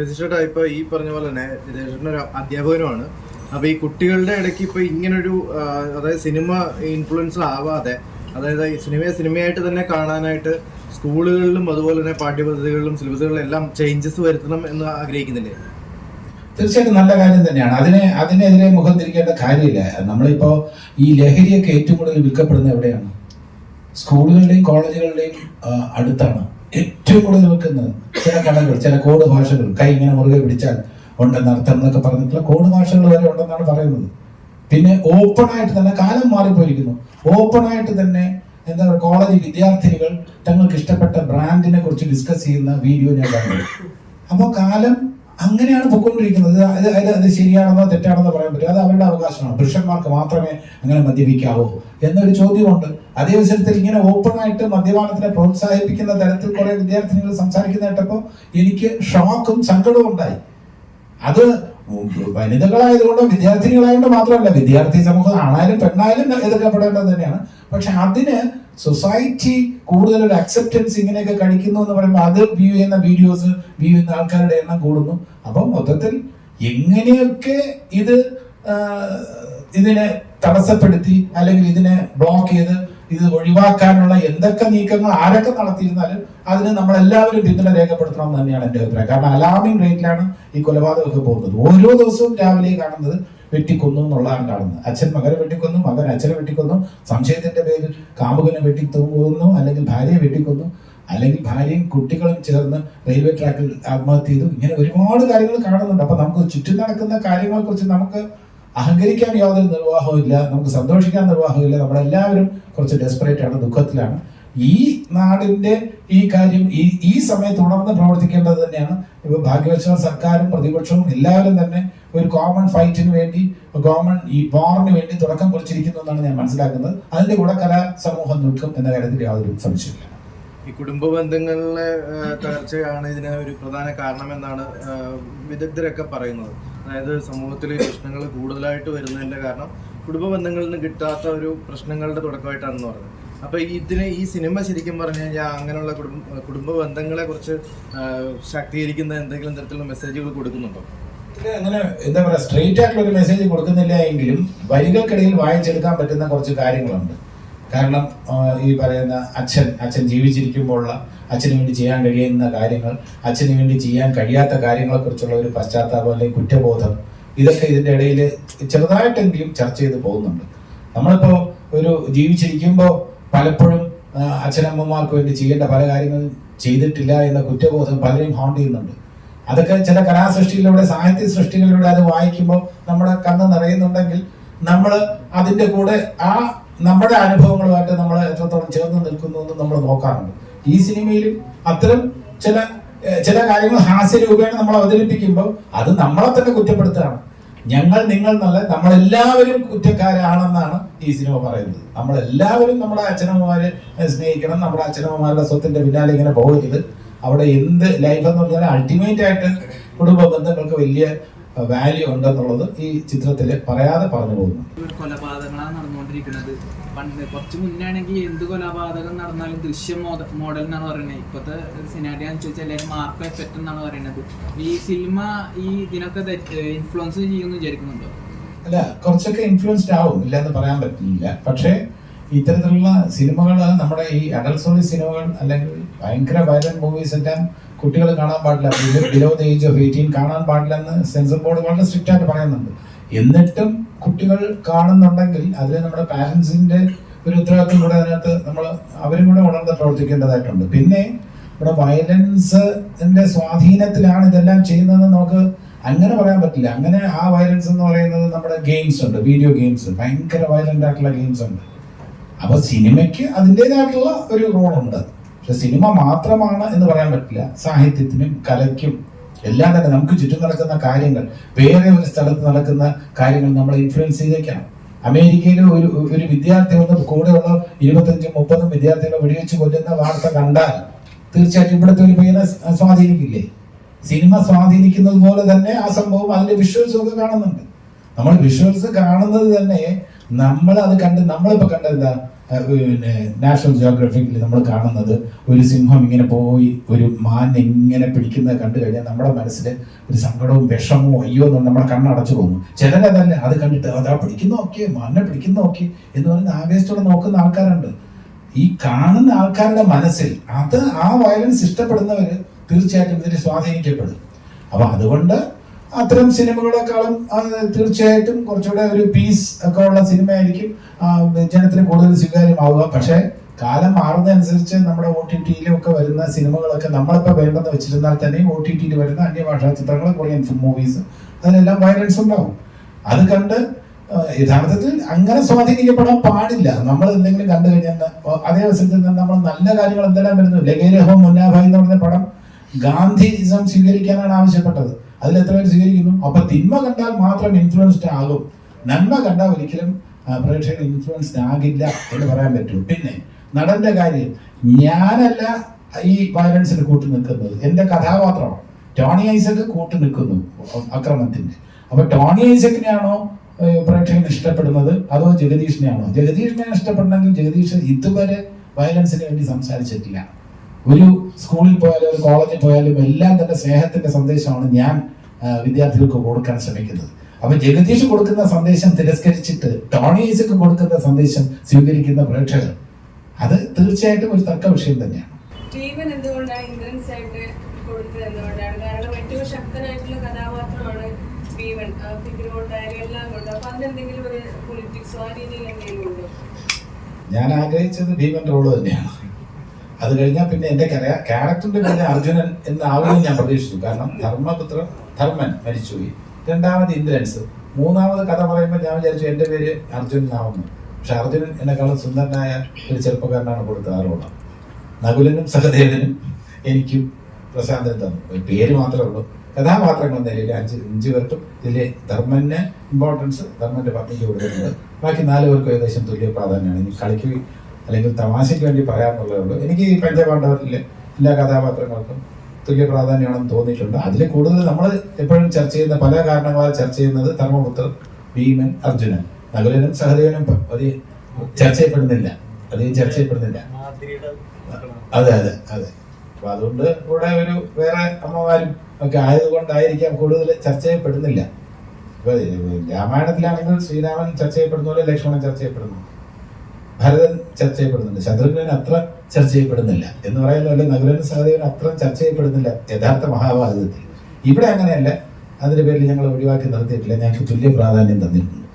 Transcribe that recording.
Registered ഇപ്പൊ ഈ പറഞ്ഞ പോലെ തന്നെ രജിസ്റ്റേർഡ് ഒരു അധ്യാപകനുമാണ്. അപ്പൊ ഈ കുട്ടികളുടെ ഇടയ്ക്ക് ഇപ്പൊ ഇങ്ങനൊരു അതായത് സിനിമ ഇൻഫ്ലുവൻസ് ആവാതെ അതായത് സിനിമയെ സിനിമയായിട്ട് തന്നെ കാണാനായിട്ട് സ്കൂളുകളിലും അതുപോലെ തന്നെ പാഠ്യപദ്ധതികളിലും സിലബസുകളിലും എല്ലാം ചേഞ്ചസ് വരുത്തണം എന്ന് ആഗ്രഹിക്കുന്നില്ലേ? തീർച്ചയായിട്ടും നല്ല കാര്യം തന്നെയാണ്. അതിനെ അതിനെതിരെ മുഖം തിരിക്കേണ്ട കാര്യമില്ല. നമ്മളിപ്പോ ഈ ലഹരിയൊക്കെ ഏറ്റവും കൂടുതൽ വിൽക്കപ്പെടുന്നത് എവിടെയാണ്? സ്കൂളുകളുടെയും കോളേജുകളുടെയും അടുത്താണ്. ഏറ്റവും കൂടുതൽ വെക്കുന്നത് ചില കടകൾ ചില കോഡ് ഭാഷകൾ. കൈ ഇങ്ങനെ മുറുകെ പിടിച്ചാൽ ഉണ്ടെന്ന് അർത്ഥം എന്നൊക്കെ പറഞ്ഞിട്ടുള്ള കോഡ് ഭാഷകൾ വരെ ഉണ്ടെന്നാണ് പറയുന്നത്. പിന്നെ ഓപ്പൺ ആയിട്ട് തന്നെ കാലം മാറിപ്പോയിരിക്കുന്നു. ഓപ്പൺ ആയിട്ട് തന്നെ എന്താ പറയുക കോളേജ് വിദ്യാർത്ഥിനികൾ തങ്ങൾക്ക് ഇഷ്ടപ്പെട്ട ബ്രാൻഡിനെ കുറിച്ച് ഡിസ്കസ് ചെയ്യുന്ന വീഡിയോ ഞാൻ കണ്ടു അപ്പോൾ കാലം അങ്ങനെയാണ് പൊക്കൊണ്ടിരിക്കുന്നത്. അത് അത് അത് ശരിയാണെന്നോ തെറ്റാണെന്നോ പറയാൻ പറ്റില്ല. അത് അവരുടെ അവകാശമാണ്. പുരുഷന്മാർക്ക് മാത്രമേ അങ്ങനെ മദ്യപിക്കാവൂ എന്നൊരു ചോദ്യമുണ്ട്. അതേ അവസരത്തിൽ ഇങ്ങനെ ഓപ്പണായിട്ട് മദ്യപാനത്തിനെ പ്രോത്സാഹിപ്പിക്കുന്ന തരത്തിൽ കുറെ വിദ്യാർത്ഥിനികൾ സംസാരിക്കുന്ന കേട്ടപ്പോൾ എനിക്ക് ഷോക്കും സങ്കടവും ഉണ്ടായി. അത് വനിതകളായതുകൊണ്ടോ വിദ്യാർത്ഥിനികളായതുകൊണ്ടോ മാത്രമല്ല വിദ്യാർത്ഥി സമൂഹം ആണായാലും പെണ്ണായാലും എതിർക്കപ്പെടേണ്ടത് തന്നെയാണ്. പക്ഷെ അതിന് സൊസൈറ്റി കൂടുതൽ ഒരു അക്സെപ്റ്റൻസ് ഇങ്ങനെയൊക്കെ കഴിക്കുന്നു എന്ന് പറയുമ്പോൾ അത് വ്യൂ ചെയ്യുന്ന വീഡിയോസ് വ്യൂ ചെയ്യുന്ന ആൾക്കാരുടെ എണ്ണം കൂടുന്നു. അപ്പം മൊത്തത്തിൽ എങ്ങനെയൊക്കെ ഇത് ഇതിനെ തടസ്സപ്പെടുത്തി അല്ലെങ്കിൽ ഇതിനെ ബ്ലോക്ക് ചെയ്ത് ഇത് ഒഴിവാക്കാനുള്ള എന്തൊക്കെ നീക്കങ്ങൾ ആരൊക്കെ നടത്തിയിരുന്നാലും അതിന് നമ്മളെല്ലാവരും പിന്തുണ രേഖപ്പെടുത്തണം തന്നെയാണ് എന്റെ അഭിപ്രായം. കാരണം അലാമിംഗ് റേറ്റിലാണ് ഈ കൊലപാതകമൊക്കെ പോകുന്നത്. ഓരോ ദിവസവും രാവിലെ കാണുന്നത് വെട്ടിക്കൊന്നു എന്നുള്ളതാണ് കാണുന്നത്. അച്ഛൻ മകനെ വെട്ടിക്കൊന്നു മകൻ അച്ഛനെ വെട്ടിക്കൊന്നു സംശയത്തിന്റെ പേരിൽ കാമുകനെ വെട്ടിക്കൊന്നു അല്ലെങ്കിൽ ഭാര്യയെ വെട്ടിക്കൊന്നു അല്ലെങ്കിൽ ഭാര്യയും കുട്ടികളും ചേർന്ന് റെയിൽവേ ട്രാക്കിൽ ആത്മഹത്യ ചെയ്തു. ഇങ്ങനെ ഒരുപാട് കാര്യങ്ങൾ കാണുന്നുണ്ട്. അപ്പൊ നമുക്ക് ചുറ്റും നടക്കുന്ന കാര്യങ്ങളെ കുറിച്ച് നമുക്ക് അഹങ്കരിക്കാൻ യാതൊരു നിർവാഹവും ഇല്ല. നമുക്ക് സന്തോഷിക്കാൻ നിർവാഹവും ഇല്ല. നമ്മളെല്ലാവരും കുറച്ച് ഡെസ്പറേറ്റ് ആണ് ദുഃഖത്തിലാണ്. ഈ നാടിന്റെ ഈ കാര്യം ഈ ഈ സമയത്ത് ഉണർന്ന് പ്രവർത്തിക്കേണ്ടത് തന്നെയാണ്. ഇപ്പൊ ഭാഗ്യവശാൽ സർക്കാരും പ്രതിപക്ഷവും എല്ലാവരും തന്നെ ഒരു കോമൺ ഫൈറ്റിന് വേണ്ടി കോമൺ ഈ വാറിന് വേണ്ടി തുടക്കം കുറിച്ചിരിക്കുന്നു എന്നാണ് ഞാൻ മനസ്സിലാക്കുന്നത്. അതിന്റെ കൂടെ കലാ സമൂഹം നിൽക്കും എന്ന കാര്യത്തിൽ യാതൊരു സംശയമില്ല ഈ കുടുംബ ബന്ധങ്ങളിലെ തകർച്ചയാണ് ഇതിന് ഒരു പ്രധാന കാരണം എന്നാണ് വിദഗ്ധരൊക്കെ പറയുന്നത്. അതായത് സമൂഹത്തിലെ പ്രശ്നങ്ങൾ കൂടുതലായിട്ട് വരുന്നതിന്റെ കാരണം കുടുംബ ബന്ധങ്ങളിൽ നിന്ന് കിട്ടാത്ത ഒരു പ്രശ്നങ്ങളുടെ തുടക്കമായിട്ടാണെന്ന് പറഞ്ഞത് അപ്പൊ ഇതിന് ഈ സിനിമ ശരിക്കും പറഞ്ഞു കഴിഞ്ഞാൽ അങ്ങനെയുള്ള കുടുംബ കുടുംബ ബന്ധങ്ങളെ കുറിച്ച് ശാക്തീകരിക്കുന്ന എന്തെങ്കിലും തരത്തിലുള്ള മെസ്സേജുകൾ കൊടുക്കുന്നുണ്ടോ? ഇതിൽ അങ്ങനെ എന്താ പറയുക സ്ട്രെയിറ്റ് ആയിട്ടുള്ള ഒരു മെസ്സേജ് കൊടുക്കുന്നില്ല എങ്കിലും വരികൾക്കിടയിൽ വായിച്ചെടുക്കാൻ പറ്റുന്ന കുറച്ച് കാര്യങ്ങളുണ്ട്. കാരണം ഈ പറയുന്ന അച്ഛൻ അച്ഛൻ ജീവിച്ചിരിക്കുമ്പോഴുള്ള അച്ഛന് വേണ്ടി ചെയ്യാൻ കഴിയുന്ന കാര്യങ്ങൾ അച്ഛന് വേണ്ടി ചെയ്യാൻ കഴിയാത്ത കാര്യങ്ങളെക്കുറിച്ചുള്ള ഒരു പശ്ചാത്താപം അല്ലെങ്കിൽ കുറ്റബോധം ഇതൊക്കെ ഇതിന്റെ ഇടയിൽ ചെറുതായിട്ടെങ്കിലും ചർച്ച ചെയ്ത് പോകുന്നുണ്ട്. നമ്മളിപ്പോൾ ഒരു ജീവിച്ചിരിക്കുമ്പോൾ പലപ്പോഴും അച്ഛനമ്മമാർക്ക് വേണ്ടി ചെയ്യേണ്ട പല കാര്യങ്ങളും ചെയ്തിട്ടില്ല എന്ന കുറ്റബോധം പലരെയും ഹോണ്ട് ചെയ്യുന്നുണ്ട്. അതൊക്കെ ചില കലാസൃഷ്ടികളിലൂടെ സാഹിത്യ സൃഷ്ടികളിലൂടെ അത് വായിക്കുമ്പോൾ നമ്മുടെ കണ്ണ് നിറയുന്നുണ്ടെങ്കിൽ നമ്മൾ അതിന്റെ കൂടെ ആ നമ്മുടെ അനുഭവങ്ങളുമായിട്ട് നമ്മൾ എത്രത്തോളം ചേർന്ന് നിൽക്കുന്നു എന്ന് നമ്മൾ നോക്കാറുണ്ട്. ഈ സിനിമയിലും അത്തരം ചില ചില കാര്യങ്ങൾ ഹാസ്യരൂപേണ നമ്മൾ അവതരിപ്പിക്കുമ്പോൾ അത് നമ്മളെ തന്നെ കുറ്റപ്പെടുത്തുകയാണ്. ഞങ്ങൾ നിങ്ങൾ എന്നല്ല നമ്മളെല്ലാവരും കുറ്റക്കാരാണെന്നാണ് ഈ സിനിമ പറയുന്നത്. നമ്മളെല്ലാവരും നമ്മുടെ അച്ഛനമ്മമാരെ സ്നേഹിക്കണം നമ്മുടെ അച്ഛനമ്മമാരുടെ സ്വത്തിന്റെ പിന്നാലെ ഇങ്ങനെ പോകരുത്. അവിടെ എന്ത് ലൈഫ് എന്ന് പറഞ്ഞാൽ അൾട്ടിമേറ്റ് ആയിട്ട് കുടുംബ ബന്ധങ്ങൾക്ക് വലിയ വാല്യൂ ഉണ്ടെന്നുള്ളത് ഈ ചിത്രത്തിൽ പറയാതെ പറഞ്ഞു പോകുന്നു. കൊലപാതകങ്ങളാണ് നടന്നുകൊണ്ടിരിക്കുന്നത്. പണ്ട് കുറച്ച് മുന്നേ ആണെങ്കിൽ എന്ത് കൊലപാതകം നടന്നാലും ദൃശ്യം മോഡ- മോഡൽ എന്നാണ് പറയുന്നത്. ഇപ്പോഴത്തെ സിനാരിയാന്ന് വെച്ചാൽ അല്ലെങ്കിൽ മാർക്ക് എഫക്റ്റ് എന്നാണ് പറയുന്നത്. ഈ സിനിമ ഈ ഇതിനൊക്കെ ഇൻഫ്ലുവൻസ് ചെയ്യുമെന്ന് വിചാരിക്കുന്നുണ്ടോ? അല്ല കുറച്ചൊക്കെ ഇൻഫ്ലുവൻസ്ഡ് ആവും ഇല്ലെന്ന് പറയാൻ പറ്റില്ല. പക്ഷേ ഇത്തരത്തിലുള്ള സിനിമകൾ നമ്മുടെ ഈ അഡൽസോളി സിനിമകൾ അല്ലെങ്കിൽ ഭയങ്കര വയലന്റ് മൂവീസ് എല്ലാം കുട്ടികൾ കാണാൻ പാടില്ല. Below the age of eighteen കാണാൻ പാടില്ല എന്ന് സെൻസർ ബോർഡ് വളരെ സ്ട്രിക്റ്റ് ആയിട്ട് പറയുന്നുണ്ട്. എന്നിട്ടും കുട്ടികൾ കാണുന്നുണ്ടെങ്കിൽ അതിൽ നമ്മുടെ പാരൻസിന്റെ ഒരു ഉത്തരവാദിത്വം കൂടെ അതിനകത്ത് നമ്മൾ അവരും കൂടെ ഉണർന്ന് പ്രവർത്തിക്കേണ്ടതായിട്ടുണ്ട്. പിന്നെ ഇവിടെ വയലൻസിന്റെ സ്വാധീനത്തിലാണ് ഇതെല്ലാം ചെയ്യുന്നതെന്ന് നമുക്ക് അങ്ങനെ പറയാൻ പറ്റില്ല. അങ്ങനെ ആ വയലൻസ് എന്ന് പറയുന്നത് നമ്മുടെ ഗെയിംസ് ഉണ്ട് വീഡിയോ ഗെയിംസ് ഭയങ്കര വയലന്റ് ആയിട്ടുള്ള ഗെയിംസ് ഉണ്ട്. അപ്പൊ സിനിമയ്ക്ക് അതിന്റെതായിട്ടുള്ള ഒരു റോൾ ഉണ്ട്. പക്ഷെ സിനിമ മാത്രമാണ് എന്ന് പറയാൻ പറ്റില്ല. സാഹിത്യത്തിനും കലയ്ക്കും എല്ലാം തന്നെ നമുക്ക് ചുറ്റും നടക്കുന്ന കാര്യങ്ങൾ വേറെ ഒരു സ്ഥലത്ത് നടക്കുന്ന കാര്യങ്ങൾ നമ്മളെ ഇൻഫ്ലുവൻസ് ചെയ്തേക്കാണ് അമേരിക്കയിലെ ഒരു ഒരു വിദ്യാർത്ഥി വന്ന് കൂടെയുള്ള ഇരുപത്തഞ്ചും മുപ്പതും വിദ്യാർത്ഥികളെ വെടിവെച്ച് കൊല്ലുന്ന വാർത്ത കണ്ടാൽ തീർച്ചയായിട്ടും ഇവിടുത്തെ ഒരു പേരെ സ്വാധീനിക്കില്ലേ? സിനിമ സ്വാധീനിക്കുന്നത് പോലെ തന്നെ ആ സംഭവം അതിന്റെ വിഷ്വൽസ് ഒക്കെ കാണുന്നുണ്ട്. നമ്മൾ വിഷ്വൽസ് കാണുന്നത് തന്നെ നമ്മൾ അത് കണ്ട് നമ്മളിപ്പോൾ കണ്ട എന്താ പിന്നെ നാഷണൽ ജിയോഗ്രഫിക്കിൽ നമ്മൾ കാണുന്നത് ഒരു സിംഹം ഇങ്ങനെ പോയി ഒരു മാൻ ഇങ്ങനെ പിടിക്കുന്നത് കണ്ടു കഴിഞ്ഞാൽ നമ്മുടെ മനസ്സിൽ ഒരു സങ്കടവും വിഷമവും അയ്യോ എന്ന് നമ്മുടെ കണ്ണടച്ചു പോകുന്നു. തന്നെ അത് കണ്ടിട്ട് അതാ പിടിക്കുന്ന ഓക്കെ മാനിനെ പിടിക്കുന്ന ഓക്കെ എന്ന് പറഞ്ഞ് ആവേശത്തോടെ നോക്കുന്ന ആൾക്കാരുണ്ട്. ഈ കാണുന്ന ആൾക്കാരുടെ മനസ്സിൽ അത് ആ വയലൻസ് ഇഷ്ടപ്പെടുന്നവർ തീർച്ചയായിട്ടും ഇതിനെ സ്വാധീനിക്കപ്പെടും. അപ്പൊ അതുകൊണ്ട് അത്തരം സിനിമകളെക്കാളും തീർച്ചയായിട്ടും കുറച്ചുകൂടെ ഒരു പീസ് ഒക്കെ ഉള്ള സിനിമയായിരിക്കും ജനത്തിന് കൂടുതൽ സ്വീകാര്യമാവുക. പക്ഷേ കാലം മാറുന്നതനുസരിച്ച് നമ്മുടെ ഒ ടി ടിയിലൊക്കെ വരുന്ന സിനിമകളൊക്കെ നമ്മളിപ്പോൾ വേണ്ടെന്ന് വെച്ചിരുന്നാൽ തന്നെ ഒ ടി ടിയിൽ വരുന്ന അന്യഭാഷാ ചിത്രങ്ങൾ കൊറിയൻ മൂവീസ് അതിലെല്ലാം വയലൻസ് ഉണ്ടാവും. അത് കണ്ട് യഥാർത്ഥത്തിൽ അങ്ങനെ സ്വാധീനിക്കപ്പെടാൻ പാടില്ല. നമ്മൾ എന്തെങ്കിലും കണ്ടു കഴിഞ്ഞാൽ അതേ അവസരത്തിൽ നിന്ന് നമ്മൾ നല്ല കാര്യങ്ങൾ എന്തെല്ലാം വരുന്നു? ലഗേരഹോ മുന്നാഭായി എന്ന് പറഞ്ഞ പടം ഗാന്ധിസം സ്വീകരിക്കാനാണ് ആവശ്യപ്പെട്ടത്. അതിൽ എത്ര പേര് സ്വീകരിക്കുന്നു? അപ്പൊ തിന്മ കണ്ടാൽ മാത്രം ഇൻഫ്ലുവൻസ്ഡ് ആകും. നന്മ കണ്ടാൽ ഒരിക്കലും പ്രേക്ഷകർ ഇൻഫ്ലുവൻസ്ഡ് ആകില്ല എന്ന് പറയാൻ പറ്റും. പിന്നെ നടന്റെ കാര്യം. ഞാനല്ല ഈ വയലൻസിന് കൂട്ടു നിൽക്കുന്നത്. എന്റെ കഥാപാത്രമാണ്. ടോണി ഐസക് കൂട്ടു നിൽക്കുന്നു അക്രമത്തിന്റെ. അപ്പൊ ടോണി ഐസക്കിനെയാണോ പ്രേക്ഷകൻ ഇഷ്ടപ്പെടുന്നത്? അതോ ജഗദീഷിനെയാണോ? ജഗദീഷിനെ ഇഷ്ടപ്പെടണമെങ്കിൽ ജഗദീഷ് ഇതുവരെ വയലൻസിന് വേണ്ടി സംസാരിച്ചിട്ടില്ല. ഒരു സ്കൂളിൽ പോയാലും ഒരു കോളേജിൽ പോയാലും എല്ലാം തന്നെ സ്നേഹത്തിന്റെ സന്ദേശമാണ് ഞാൻ വിദ്യാർത്ഥികൾക്ക് കൊടുക്കാൻ ശ്രമിക്കുന്നത്. അപ്പൊ ജഗദീഷ് കൊടുക്കുന്ന സന്ദേശം തിരസ്കരിച്ചിട്ട് ടോണി കൊടുക്കുന്ന സന്ദേശം സ്വീകരിക്കുന്ന പ്രേക്ഷകർ അത് തീർച്ചയായിട്ടും ഒരു തർക്ക വിഷയം തന്നെയാണ്. സ്റ്റീവൻ എന്തുകൊണ്ടാണ് ഇന്ദ്രൻസ് ആയിട്ട് കൊടുത്തത് എന്തുകൊണ്ടാണ് കാരണം ഏറ്റവും ശക്തനായിട്ടുള്ള കഥാപാത്രമാണ് സ്റ്റീവൻ ഫിഗർ കൊണ്ടായാലും എല്ലാം കൊണ്ട്. അപ്പൊ അതിനെന്തെങ്കിലും ഒരു പൊളിറ്റിക്സോ ആ രീതിയിൽ എന്തെങ്കിലും ഉണ്ടോ? ഞാൻ ആഗ്രഹിച്ചത് ഭീമൻ റോൾ തന്നെയാണ്. അത് കഴിഞ്ഞാൽ പിന്നെ എന്റെ ക്യാരക്ടറിന്റെ പിന്നെ അർജുനൻ എന്നാവുമെന്ന് ഞാൻ പ്രതീക്ഷിച്ചു. കാരണം ധർമ്മപുത്രൻ ധർമ്മൻ മരിച്ചുപോയി. രണ്ടാമത് ഇന്ദ്രൻസ്. മൂന്നാമത് കഥ പറയുമ്പോൾ ഞാൻ വിചാരിച്ചു എന്റെ പേര് അർജുനൻ ആവുന്നു പക്ഷെ അർജുനൻ എന്നെക്കാളും സുന്ദരനായ ഒരു ചെറുപ്പക്കാരനാണ് കൊടുത്ത ആ നകുലനും സഹദേവനും എനിക്കും പ്രശാന്തനും തന്നു. ഒരു പേര് മാത്രമേ ഉള്ളൂ. കഥാപാത്രങ്ങൾ നിലയിൽ അഞ്ച് അഞ്ച് പേർക്കും ഇതിൽ ധർമ്മന് ഇമ്പോർട്ടൻസ് ധർമ്മന്റെ പത്നിക്ക് കൊടുത്തിട്ടുണ്ട്. ബാക്കി നാല് പേർക്കും ഏകദേശം തുല്യ പ്രാധാന്യമാണ്. ഇനി കളിക്ക് അല്ലെങ്കിൽ തമാശയ്ക്ക് വേണ്ടി പറയാമെന്നുള്ളതേ ഉള്ളൂ. എനിക്ക് ഈ പഞ്ചപാണ്ഡവരിലെ എല്ലാ കഥാപാത്രങ്ങൾക്കും തുല്യ പ്രാധാന്യമാണെന്ന് തോന്നിയിട്ടുണ്ട്. അതിൽ കൂടുതൽ നമ്മൾ എപ്പോഴും ചർച്ച ചെയ്യുന്ന പല കാരണങ്ങളാൽ ചർച്ച ചെയ്യുന്നത് ധർമ്മപുത്രൻ ഭീമൻ അർജുനൻ. നകുലനും സഹദേവനും അത് ചർച്ച ചെയ്യപ്പെടുന്നില്ല. അധികം ചർച്ച ചെയ്യപ്പെടുന്നില്ല. അതെ അതെ അതെ. അപ്പൊ അതുകൊണ്ട് ഇവിടെ ഒരു വേറെ അമ്മമാരും ഒക്കെ ആയതുകൊണ്ടായിരിക്കാം കൂടുതൽ ചർച്ച ചെയ്യപ്പെടുന്നില്ല. രാമായണത്തിലാണെങ്കിൽ ശ്രീരാമൻ ചർച്ച ചെയ്യപ്പെടുന്ന പോലെ ലക്ഷ്മണൻ ചർച്ച ചെയ്യപ്പെടുന്നു. ഭരതൻ ചർച്ച ചെയ്യപ്പെടുന്നുണ്ട്. ശത്രുഘ്നൻ അത്ര ചർച്ച ചെയ്യപ്പെടുന്നില്ല. എന്ന് പറയുന്ന പോലെ നകുലൻ സഹദേവൻ അത്ര ചർച്ച ചെയ്യപ്പെടുന്നില്ല യഥാർത്ഥ മഹാഭാരതത്തിൽ. ഇവിടെ അങ്ങനെയല്ല. അതിന്റെ പേരിൽ ഞങ്ങൾ ഒഴിവാക്കി നിർത്തിയിട്ടില്ല. ഞങ്ങൾക്ക് തുല്യ പ്രാധാന്യം തന്നിട്ടുണ്ട്.